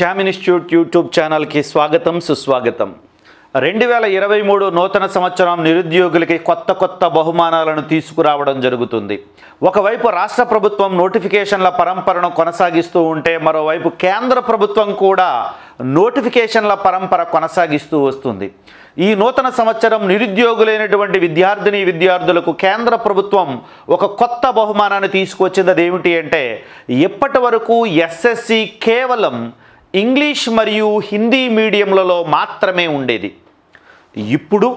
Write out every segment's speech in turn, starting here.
Shyam institute YouTube ఛానల్కి స్వాగతం సుస్వాగతం. రెండు వేల ఇరవై మూడు నూతన సంవత్సరం నిరుద్యోగులకి కొత్త కొత్త బహుమానాలను తీసుకురావడం జరుగుతుంది. ఒకవైపు రాష్ట్ర ప్రభుత్వం నోటిఫికేషన్ల పరంపరను కొనసాగిస్తూ ఉంటే మరోవైపు కేంద్ర ప్రభుత్వం కూడా నోటిఫికేషన్ల పరంపర కొనసాగిస్తూ వస్తుంది. ఈ నూతన సంవత్సరం నిరుద్యోగులైనటువంటి విద్యార్థిని విద్యార్థులకు కేంద్ర ప్రభుత్వం ఒక కొత్త బహుమానాన్ని తీసుకువచ్చింది అదేమిటి అంటే ఇప్పటి వరకు ఎస్ఎస్సి కేవలం ఇంగ్లీష్ మరియు హిందీ మీడియంలలో మాత్రమే ఉండేది. ఇప్పుడు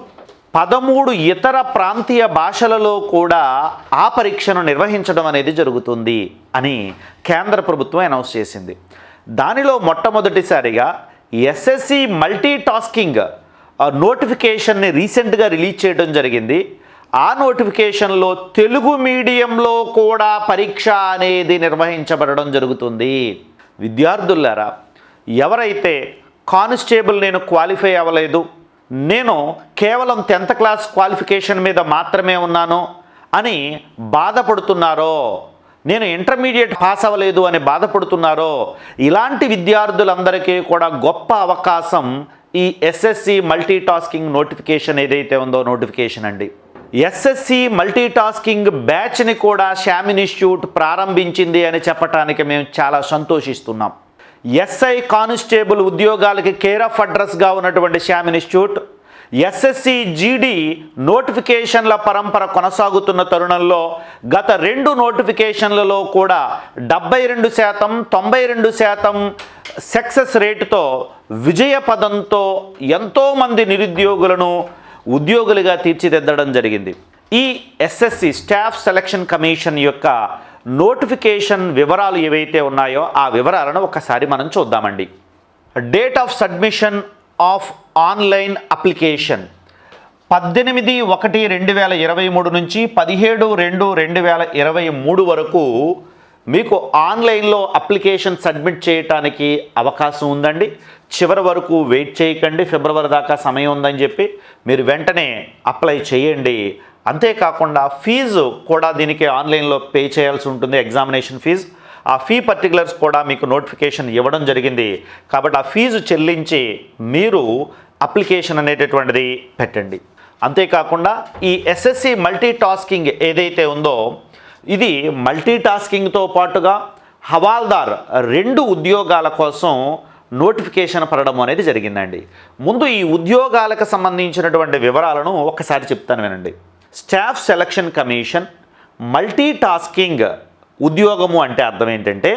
పదమూడు ఇతర ప్రాంతీయ భాషలలో కూడా ఆ పరీక్షను నిర్వహించడం అనేది జరుగుతుంది అని కేంద్ర ప్రభుత్వం అనౌన్స్ చేసింది. దానిలో మొట్టమొదటిసారిగా ఎస్ఎస్సి మల్టీ టాస్కింగ్ నోటిఫికేషన్ని రీసెంట్గా రిలీజ్ చేయడం జరిగింది. ఆ నోటిఫికేషన్లో తెలుగు మీడియంలో కూడా పరీక్ష అనేది నిర్వహించబడడం జరుగుతుంది. విద్యార్థులారా ఎవరైతే కానిస్టేబుల్ నేను క్వాలిఫై అవ్వలేదు నేను కేవలం టెన్త్ క్లాస్ క్వాలిఫికేషన్ మీద మాత్రమే ఉన్నాను అని బాధపడుతున్నారో నేను ఇంటర్మీడియట్ పాస్ అవ్వలేదు అని బాధపడుతున్నారో ఇలాంటి విద్యార్థులందరికీ కూడా గొప్ప అవకాశం ఈ ఎస్ఎస్సి మల్టీ టాస్కింగ్ నోటిఫికేషన్ ఏదైతే ఉందో నోటిఫికేషన్ అండి. ఎస్ఎస్సి మల్టీ టాస్కింగ్ బ్యాచ్ని కూడా శ్యామ్ ఇన్స్టిట్యూట్ ప్రారంభించింది అని చెప్పటానికి మేము చాలా సంతోషిస్తున్నాం. ఎస్ఐ కానిస్టేబుల్ ఉద్యోగాలకి కేర్ ఆఫ్ అడ్రస్గా ఉన్నటువంటి శ్యామ్ ఇన్స్టిట్యూట్ ఎస్ఎస్సి జీడి నోటిఫికేషన్ల పరంపర కొనసాగుతున్న తరుణంలో గత రెండు నోటిఫికేషన్లలో కూడా డెబ్బై రెండు శాతం తొంభై రెండు శాతం సక్సెస్ రేటుతో విజయపదంతో ఎంతోమంది నిరుద్యోగులను ఉద్యోగులుగా తీర్చిదిద్దడం జరిగింది. ఈ ఎస్ఎస్సి స్టాఫ్ సెలక్షన్ కమిషన్ యొక్క నోటిఫికేషన్ వివరాలు ఏవైతే ఉన్నాయో ఆ వివరాలను ఒకసారి మనం చూద్దామండి. Date of submission of online application పద్దెనిమిది ఒకటి రెండు వేల ఇరవై మూడు నుంచి పదిహేడు రెండు రెండు వేల ఇరవై మూడు వరకు మీకు ఆన్లైన్లో అప్లికేషన్ సబ్మిట్ చేయటానికి అవకాశం ఉందండి. చివరి వరకు వెయిట్ చేయకండి. ఫిబ్రవరి దాకా సమయం ఉందని చెప్పి మీరు వెంటనే అప్లై చేయండి. అంతేకాకుండా ఫీజు కూడా దీనికి ఆన్లైన్లో పే చేయాల్సి ఉంటుంది ఎగ్జామినేషన్ ఫీజు. ఆ ఫీ పర్టికులర్స్ కూడా మీకు నోటిఫికేషన్ ఇవ్వడం జరిగింది. కాబట్టి ఆ ఫీజు చెల్లించి మీరు అప్లికేషన్ అనేటటువంటిది పెట్టండి. అంతేకాకుండా ఈ ఎస్ఎస్సి మల్టీ టాస్కింగ్ ఏదైతే ఉందో ఇది మల్టీ టాస్కింగ్తో పాటుగా హవాల్దార్ రెండు ఉద్యోగాల కోసం నోటిఫికేషన్ పడడం అనేది జరిగిందండి. ముందు ఈ ఉద్యోగాలకు సంబంధించినటువంటి వివరాలను ఒకసారి చెప్తాను వినండి. Staff selection commission multi tasking ఉద్యోగము అంటే అర్థం ఏంటంటే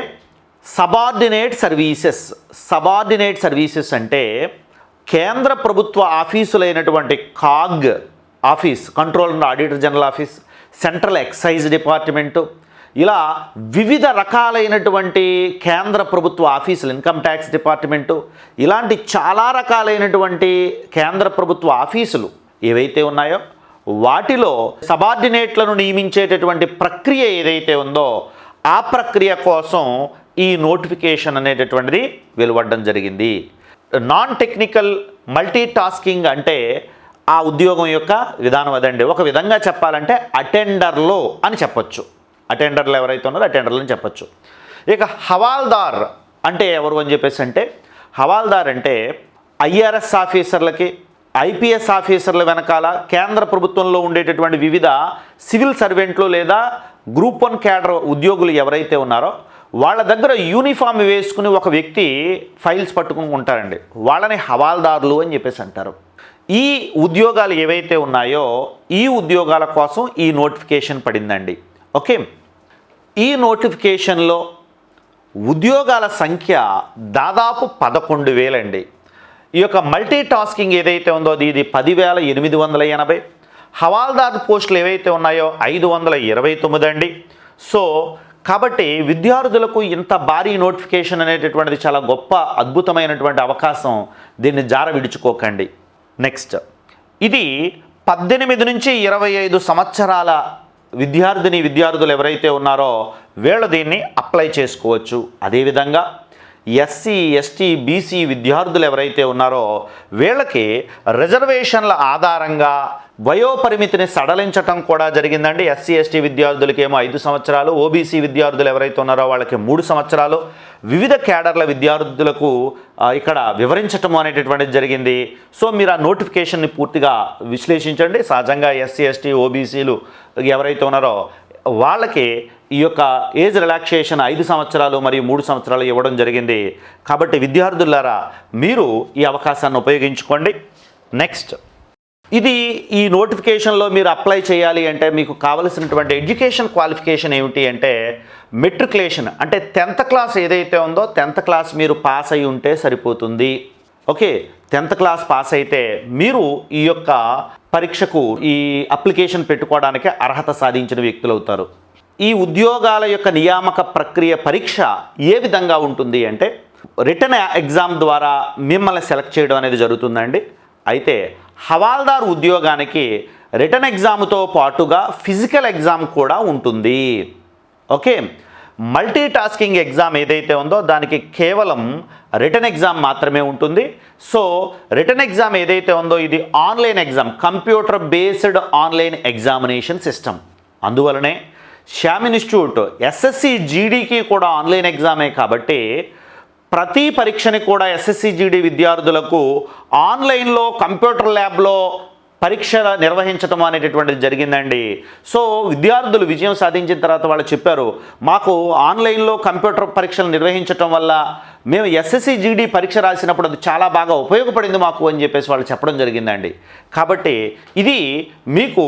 సబార్డినేట్ సర్వీసెస్. సబార్డినేట్ సర్వీసెస్ అంటే కేంద్ర ప్రభుత్వ ఆఫీసులైనటువంటి CAG office control and auditor general office central excise department ఇలా వివిధ రకాలైనటువంటి కేంద్ర ప్రభుత్వ ఆఫీసులు ఇన్కమ్ ట్యాక్స్ డిపార్ట్మెంటు ఇలాంటి చాలా రకాలైనటువంటి కేంద్ర ప్రభుత్వ ఆఫీసులు ఏవైతే ఉన్నాయో వాటిలో సబార్డినేట్లను నియమించేటటువంటి ప్రక్రియ ఏదైతే ఉందో ఆ ప్రక్రియ కోసం ఈ నోటిఫికేషన్ అనేటటువంటిది వెలువడడం జరిగింది. నాన్ టెక్నికల్ మల్టీ టాస్కింగ్ అంటే ఆ ఉద్యోగం యొక్క విధానం అదండి. ఒక విధంగా చెప్పాలంటే అటెండర్లో అని చెప్పొచ్చు. అటెండర్లు ఎవరైతే ఉన్నారో అటెండర్లు అని చెప్పొచ్చు. ఇక హవాల్దార్ అంటే ఎవరు అని చెప్పేసి అంటే హవాల్దార్ అంటే ఐఆర్ఎస్ ఆఫీసర్లకి ఐపీఎస్ ఆఫీసర్ల వెనకాల కేంద్ర ప్రభుత్వంలో ఉండేటటువంటి వివిధ సివిల్ సర్వెంట్లు లేదా గ్రూప్ వన్ క్యాడర్ ఉద్యోగులు ఎవరైతే ఉన్నారో వాళ్ళ దగ్గర యూనిఫామ్ వేసుకుని ఒక వ్యక్తి ఫైల్స్ పట్టుకుని ఉంటారండి. వాళ్ళని హవాల్దారులు అని చెప్పేసి అంటారు. ఈ ఉద్యోగాలు ఏవైతే ఉన్నాయో ఈ ఉద్యోగాల కోసం ఈ నోటిఫికేషన్ పడిందండి. ఓకే. ఈ నోటిఫికేషన్లో ఉద్యోగాల సంఖ్య దాదాపు పదకొండు వేలండి. ఈ యొక్క మల్టీ టాస్కింగ్ ఏదైతే ఉందో అది ఇది పదివేల ఎనిమిది వందల ఎనభై. హవాల్దార్ పోస్టులు ఏవైతే ఉన్నాయో ఐదు వందల ఇరవై తొమ్మిది అండి. సో కాబట్టి విద్యార్థులకు ఇంత భారీ నోటిఫికేషన్ అనేటటువంటిది చాలా గొప్ప అద్భుతమైనటువంటి అవకాశం దీన్ని జార విడుచుకోకండి. నెక్స్ట్. ఇది పద్దెనిమిది నుంచి ఇరవై ఐదు సంవత్సరాల విద్యార్థిని విద్యార్థులు ఎవరైతే ఉన్నారో వీళ్ళు దీన్ని అప్లై చేసుకోవచ్చు. అదేవిధంగా ఎస్సీ ఎస్టీ బీసీ విద్యార్థులు ఎవరైతే ఉన్నారో వీళ్ళకి రిజర్వేషన్ల ఆధారంగా వయోపరిమితిని సడలించటం కూడా జరిగిందండి. ఎస్సీ ఎస్టీ విద్యార్థులకి ఏమో ఐదు సంవత్సరాలు ఓబీసీ విద్యార్థులు ఎవరైతే ఉన్నారో వాళ్ళకి మూడు సంవత్సరాలు. వివిధ క్యాడర్ల విద్యార్థులకు ఇక్కడ వివరించటం అనేటటువంటిది జరిగింది. సో మీరు ఆ నోటిఫికేషన్ని పూర్తిగా విశ్లేషించండి. సహజంగా ఎస్సీ ఎస్టీ ఓబీసీలు ఎవరైతే ఉన్నారో వాళ్ళకి ఈ యొక్క ఏజ్ రిలాక్సేషన్ ఐదు సంవత్సరాలు మరియు మూడు సంవత్సరాలు ఇవ్వడం జరిగింది. కాబట్టి విద్యార్థులారా మీరు ఈ అవకాశాన్ని ఉపయోగించుకోండి. నెక్స్ట్. ఇది ఈ నోటిఫికేషన్లో మీరు అప్లై చేయాలి అంటే మీకు కావలసినటువంటి ఎడ్యుకేషన్ క్వాలిఫికేషన్ ఏమిటి అంటే మెట్రికులేషన్ అంటే టెన్త్ క్లాస్ ఏదైతే ఉందో టెన్త్ క్లాస్ మీరు పాస్ అయి ఉంటే సరిపోతుంది. ఓకే టెన్త్ క్లాస్ పాస్ అయితే మీరు ఈ యొక్క పరీక్షకు ఈ అప్లికేషన్ పెట్టుకోవడానికి అర్హత సాధించిన వ్యక్తులు అవుతారు. ఈ ఉద్యోగాల యొక్క నియామక ప్రక్రియ పరీక్ష ఏ విధంగా ఉంటుంది అంటే రిటర్న్ ఎగ్జామ్ ద్వారా మిమ్మల్ని సెలెక్ట్ చేయడం అనేది జరుగుతుందండి. అయితే హవాల్దార్ ఉద్యోగానికి రిటర్న్ ఎగ్జామ్తో పాటుగా ఫిజికల్ ఎగ్జామ్ కూడా ఉంటుంది. ఓకే? మల్టీ టాస్కింగ్ ఎగ్జామ్ ఏదైతే ఉందో దానికి కేవలం రిటర్న్ ఎగ్జామ్ మాత్రమే ఉంటుంది. సో రిటర్న్ ఎగ్జామ్ ఏదైతే ఉందో ఇది online exam computer based online examination system. అందువలనే శ్యామ్ ఇన్స్టిట్యూట్ ఎస్ఎస్సి జీడీకి కూడా ఆన్లైన్ ఎగ్జామే కాబట్టి ప్రతి పరీక్షని కూడా ఎస్ఎస్సిజిడి విద్యార్థులకు ఆన్లైన్లో కంప్యూటర్ ల్యాబ్లో పరీక్ష నిర్వహించడం అనేటటువంటిది జరిగిందండి. సో విద్యార్థులు విజయం సాధించిన తర్వాత వాళ్ళు చెప్పారు మాకు ఆన్లైన్లో కంప్యూటర్ పరీక్షలు నిర్వహించటం వల్ల మేము ఎస్ఎస్సి జీడీ పరీక్ష రాసినప్పుడు అది చాలా బాగా ఉపయోగపడింది మాకు అని చెప్పేసి వాళ్ళు చెప్పడం జరిగిందండి. కాబట్టి ఇది మీకు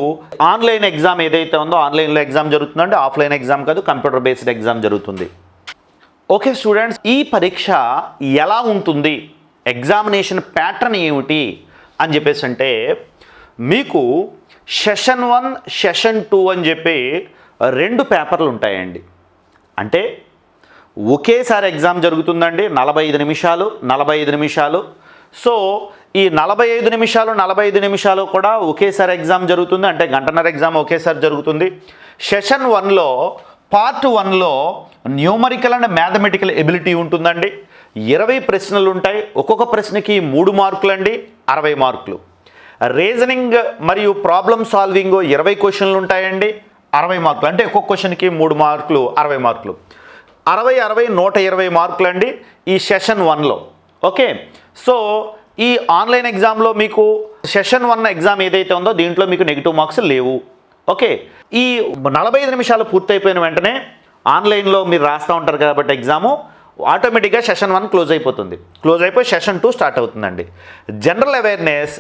ఆన్లైన్ ఎగ్జామ్ ఏదైతే ఉందో ఆన్లైన్లో ఎగ్జామ్ జరుగుతుందండి ఆఫ్లైన్ ఎగ్జామ్ కాదు కంప్యూటర్ బేస్డ్ ఎగ్జామ్ జరుగుతుంది. ఓకే స్టూడెంట్స్ ఈ పరీక్ష ఎలా ఉంటుంది? ఎగ్జామినేషన్ ప్యాటర్న్ ఏమిటి? అని చెప్పేసి అంటే మీకు సెషన్ వన్ సెషన్ టూ అని చెప్పి రెండు పేపర్లు ఉంటాయండి. అంటే ఒకేసారి ఎగ్జామ్ జరుగుతుందండి నలభై ఐదు నిమిషాలు నలభై ఐదు నిమిషాలు. సో ఈ నలభై ఐదు నిమిషాలు నలభై ఐదు నిమిషాలు కూడా ఒకేసారి ఎగ్జామ్ జరుగుతుంది అంటే గంటన్నర ఎగ్జామ్ ఒకేసారి జరుగుతుంది. సెషన్ వన్లో పార్ట్ వన్లో న్యూమరికల్ అండ్ మ్యాథమెటికల్ ఎబిలిటీ ఉంటుందండి. ఇరవై ప్రశ్నలు ఉంటాయి ఒక్కొక్క ప్రశ్నకి మూడు మార్కులు అండి అరవై మార్కులు. రీజనింగ్ మరియు ప్రాబ్లం సాల్వింగ్ ఇరవై క్వశ్చన్లు ఉంటాయండి అరవై మార్కులు. అంటే ఒక్కొక్క క్వశ్చన్కి మూడు మార్కులు అరవై మార్కులు. అరవై అరవై నూట ఇరవై మార్కులు అండి ఈ సెషన్ వన్లో. ఓకే? సో ఈ ఆన్లైన్ ఎగ్జామ్లో మీకు సెషన్ వన్ ఎగ్జామ్ ఏదైతే ఉందో దీంట్లో మీకు నెగిటివ్ మార్క్స్ లేవు. ఓకే. ఈ నలభై ఐదు నిమిషాలు పూర్తయిపోయిన వెంటనే ఆన్లైన్లో మీరు రాస్తూ ఉంటారు కాబట్టి ఎగ్జాము ఆటోమేటిక్గా సెషన్ వన్ క్లోజ్ అయిపోతుంది. క్లోజ్ అయిపోయి సెషన్ టూ స్టార్ట్ అవుతుందండి. జనరల్ అవేర్నెస్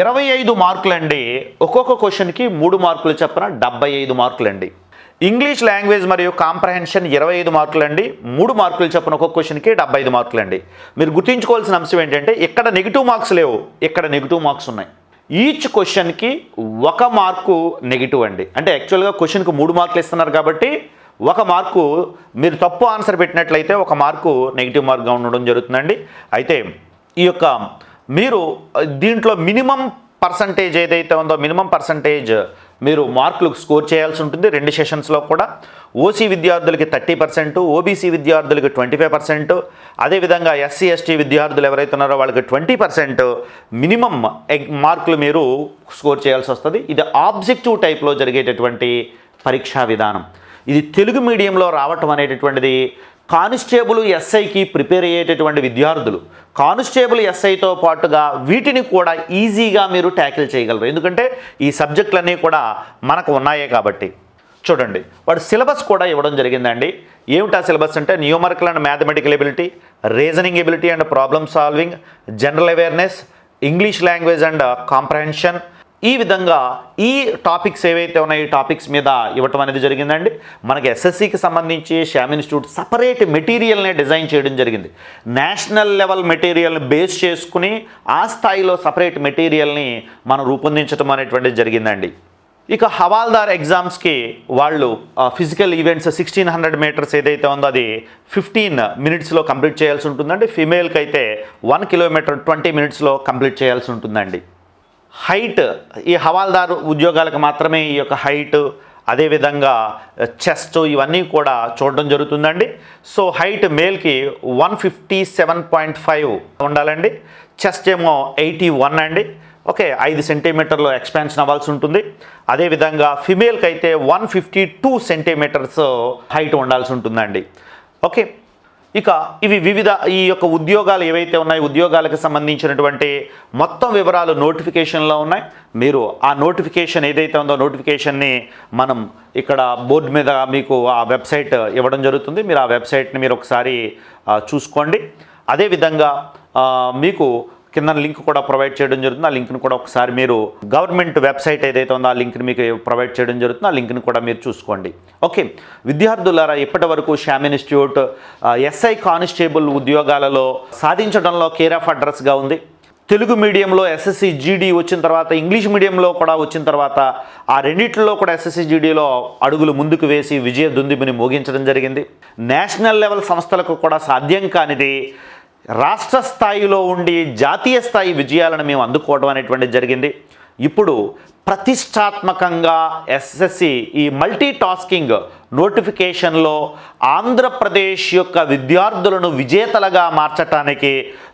ఇరవై ఐదు మార్కులండి. ఒక్కొక్క క్వశ్చన్కి మూడు మార్కులు చెప్పిన డెబ్బై ఐదు మార్కులండి. ఇంగ్లీష్ లాంగ్వేజ్ మరియు కాంప్రహెన్షన్ ఇరవై ఐదు మార్కులండి. మూడు మార్కులు చెప్పిన ఒక్కొక్క క్వశ్చన్కి డెబ్బై ఐదు మార్కులండి. మీరు గుర్తుంచుకోవాల్సిన అంశం ఏంటంటే ఇక్కడ నెగిటివ్ మార్క్స్ లేవు. ఇక్కడ నెగిటివ్ మార్క్స్ ఉన్నాయి. ఈచ్ క్వశ్చన్కి ఒక మార్కు నెగిటివ్ అండి. అంటే యాక్చువల్గా క్వశ్చన్కి మూడు మార్కులు ఇస్తున్నారు కాబట్టి ఒక మార్కు మీరు తప్పు ఆన్సర్ పెట్టినట్లయితే ఒక మార్కు నెగిటివ్ మార్క్గా ఉండడం జరుగుతుందండి. అయితే ఈ యొక్క మీరు దీంట్లో మినిమం పర్సంటేజ్ ఏదైతే ఉందో మినిమం పర్సంటేజ్ మీరు మార్కులు స్కోర్ చేయాల్సి ఉంటుంది. రెండు సెషన్స్లో కూడా ఓసీ విద్యార్థులకి థర్టీ పర్సెంట్ ఓబీసీ విద్యార్థులకి ట్వంటీ ఫైవ్ పర్సెంట్ అదేవిధంగా ఎస్సీ ఎస్టీ విద్యార్థులు ఎవరైతే ఉన్నారో వాళ్ళకి ట్వంటీ పర్సెంట్ మినిమం మార్కులు మీరు స్కోర్ చేయాల్సి వస్తుంది. ఇది ఆబ్జెక్టివ్ టైప్లో జరిగేటటువంటి పరీక్షా విధానం. ఇది తెలుగు మీడియంలో రావటం అనేటటువంటిది కానిస్టేబుల్ ఎస్ఐకి ప్రిపేర్ అయ్యేటటువంటి విద్యార్థులు కానిస్టేబుల్ ఎస్ఐతో పాటుగా వీటిని కూడా ఈజీగా మీరు ట్యాకిల్ చేయగలరు. ఎందుకంటే ఈ సబ్జెక్టులన్నీ కూడా మనకు ఉన్నాయే కాబట్టి. చూడండి వాడు సిలబస్ కూడా ఇవ్వడం జరిగిందండి. ఏమిటా సిలబస్ అంటే? Numerical and mathematical ability reasoning ability and problem solving general awareness English language and comprehension ఈ విధంగా ఈ టాపిక్స్ ఏవైతే ఉన్నాయో ఈ టాపిక్స్ మీద ఇవ్వటం అనేది జరిగిందండి. మనకి ఎస్ఎస్సికి సంబంధించి శ్యామ్ ఇన్స్టిట్యూట్ సపరేట్ మెటీరియల్ని డిజైన్ చేయడం జరిగింది. నేషనల్ లెవెల్ మెటీరియల్ని బేస్ చేసుకుని ఆ స్థాయిలో సపరేట్ మెటీరియల్ని మనం రూపొందించడం అనేటువంటిది జరిగిందండి. ఇక హవాల్దార్ ఎగ్జామ్స్కి వాళ్ళు physical events sixteen hundred meters ఏదైతే ఉందో అది ఫిఫ్టీన్ మినిట్స్లో కంప్లీట్ చేయాల్సి ఉంటుందండి. ఫిమేల్కి అయితే వన్ కిలోమీటర్ ట్వంటీ మినిట్స్లో కంప్లీట్ చేయాల్సి ఉంటుందండి. హైట్ ఈ హవాల్దారు ఉద్యోగాలకు మాత్రమే ఈ యొక్క హైట్ అదేవిధంగా చెస్ట్ ఇవన్నీ కూడా చూడడం జరుగుతుందండి. So height మేల్కి one fifty seven point five ఉండాలండి. చెస్ట్ ఏమో ఎయిటీ వన్ అండి. ఓకే ఐదు సెంటీమీటర్లు ఎక్స్పాన్షన్ అవ్వాల్సి ఉంటుంది. అదేవిధంగా ఫిమేల్కి అయితే one fifty two centimeters height ఉండాల్సి ఉంటుందండి. ఓకే ఇక ఇవి వివిధ ఈ యొక్క ఉద్యోగాలు ఏవైతే ఉన్నాయో ఉద్యోగాలకు సంబంధించినటువంటి మొత్తం వివరాలు నోటిఫికేషన్లో ఉన్నాయి. మీరు ఆ నోటిఫికేషన్ ఏదైతే ఉందో నోటిఫికేషన్ని మనం ఇక్కడ బోర్డు మీద మీకు ఆ వెబ్సైట్ ఇవ్వడం జరుగుతుంది. మీరు ఆ వెబ్సైట్ని మీరు ఒకసారి చూసుకోండి. అదేవిధంగా మీకు కింద లింక్ కూడా ప్రొవైడ్ చేయడం జరుగుతుంది. ఆ లింక్ని కూడా ఒకసారి మీరు గవర్నమెంట్ వెబ్సైట్ ఏదైతే ఉందో ఆ లింక్ని మీకు ప్రొవైడ్ చేయడం జరుగుతుంది. ఆ లింక్ని కూడా మీరు చూసుకోండి. ఓకే. విద్యార్థులారా ఇప్పటి వరకు శ్యామ్ ఇన్స్టిట్యూట్ ఎస్ఐ కానిస్టేబుల్ ఉద్యోగాలలో సాధించడంలో కేర్ ఆఫ్ అడ్రస్గా ఉంది. తెలుగు మీడియంలో ఎస్ఎస్సి జీడీ వచ్చిన తర్వాత ఇంగ్లీష్ మీడియంలో కూడా వచ్చిన తర్వాత ఆ రెండిట్లో కూడా ఎస్ఎస్సి జీడీలో అడుగులు ముందుకు వేసి విజయ దుందిబిని మోగించడం జరిగింది. నేషనల్ లెవెల్ సంస్థలకు కూడా సాధ్యం కానిది రాష్ట్ర స్థాయిలో ఉండి జాతీయ స్థాయి విజయాలను మేము అందుకోవడం అనేటువంటిది జరిగింది. ఇప్పుడు ప్రతిష్టాత్మకంగా ఎస్ఎస్సి ఈ మల్టీ టాస్కింగ్ నోటిఫికేషన్లో ఆంధ్రప్రదేశ్ యొక్క విద్యార్థులను విజేతలుగా మార్చటానికి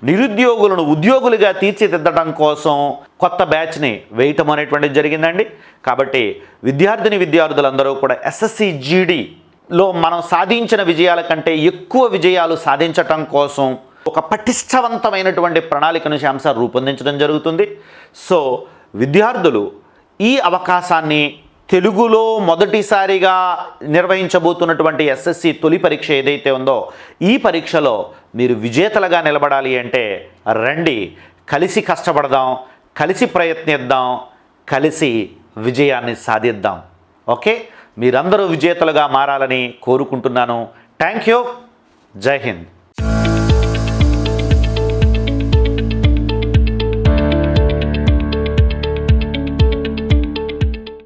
నిరుద్యోగులను ఉద్యోగులుగా తీర్చిదిద్దడం కోసం కొత్త బ్యాచ్ని వేయటం అనేటువంటిది జరిగిందండి. కాబట్టి విద్యార్థిని విద్యార్థులందరూ కూడా ఎస్ఎస్సి జీడీలో మనం సాధించిన విజయాల కంటే ఎక్కువ విజయాలు సాధించటం కోసం ఒక పటిష్టవంతమైనటువంటి ప్రణాళికను శాంస రూపొందించడం జరుగుతుంది. సో విద్యార్థులు ఈ అవకాశాన్ని తెలుగులో మొదటిసారిగా నిర్వహించబోతున్నటువంటి ఎస్ఎస్సి తొలి పరీక్ష ఏదైతే ఉందో ఈ పరీక్షలో మీరు విజేతలుగా నిలబడాలి అంటే రండి కలిసి కష్టపడదాం కలిసి ప్రయత్నిద్దాం కలిసి విజయాన్ని సాధిద్దాం. ఓకే? మీరందరూ విజేతలుగా మారాలని కోరుకుంటున్నాను. Thank you. జై హింద్.